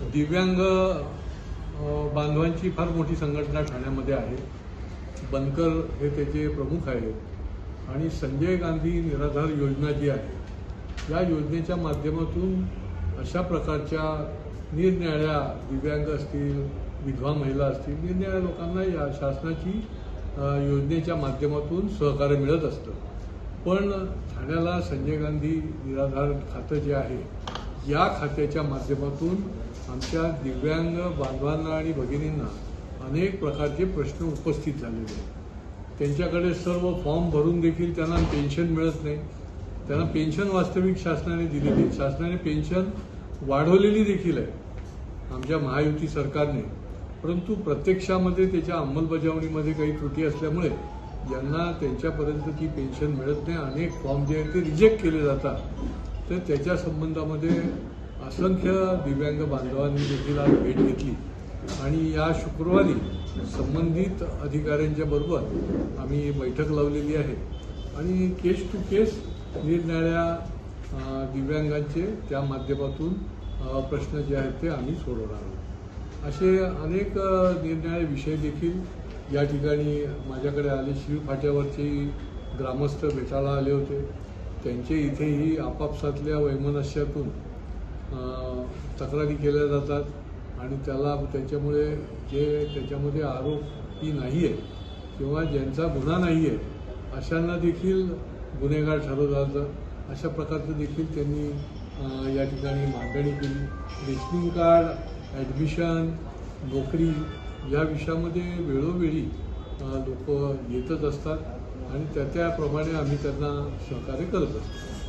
दिव्यांग बांधवांची फार मोठी संघटना ठाण्यामध्ये आहे. बनकर हे त्याचे प्रमुख आहेत. आणि संजय गांधी निराधार योजना जी आहे या योजनेच्या माध्यमातून अशा प्रकारच्या निरनिराळ्या दिव्यांग असतील विधवा महिला असतील निरनिराळ्या लोकांना या शासनाची योजनेच्या माध्यमातून सहकार्य मिळत असतं. पण ठाण्याला संजय गांधी निराधार खातं जे आहे या खात्याच्या माध्यमातून आमच्या दिव्यांग बांधवांना आणि भगिनींना अनेक प्रकारचे प्रश्न उपस्थित झालेले आहेत. त्यांच्याकडे सर्व फॉर्म भरून देखील त्यांना पेन्शन मिळत नाही. त्यांना पेन्शन वास्तविक शासनाने दिलेली आहे. शासनाने पेन्शन वाढवलेली देखील आहे आमच्या महायुती सरकारने. परंतु प्रत्यक्षामध्ये त्याच्या अंमलबजावणीमध्ये काही त्रुटी असल्यामुळे ज्यांना त्यांच्यापर्यंत ती पेन्शन मिळत नाही. अनेक फॉर्म जे आहेत ते रिजेक्ट केले जातात. तर त्याच्या संबंधामध्ये असंख्य दिव्यांग बांधवांनी देखील आज भेट घेतली. आणि या शुक्रवारी संबंधित अधिकाऱ्यांच्या बरोबर आम्ही बैठक लावलेली आहे. आणि केस टू केस निरनिराळ्या दिव्यांगांचे त्या माध्यमातून प्रश्न जे आहेत ते आम्ही सोडवणार आहोत. असे अनेक निरनिळे निरनिराळे विषय देखील या ठिकाणी माझ्याकडे आले. शिवफाट्यावरचे ग्रामस्थ भेटायला आले होते. त्यांचे इथेही आपापसातल्या वैमनस्यातून तक्रारी केल्या जातात आणि त्याला त्याच्यामुळे जे त्याच्यामध्ये आरोपी नाही आहे किंवा ज्यांचा गुन्हा नाही आहे अशांना देखील गुन्हेगार ठरवलं जातं. अशा प्रकारचं देखील त्यांनी या ठिकाणी मांडणी केली. रेशनिंग कार्ड ॲडमिशन नोकरी या विषयामध्ये वेळोवेळी लोक येतच असतात. आणि त्याच्याप्रमाणे आम्ही त्यांना सहकार्य करत असतो.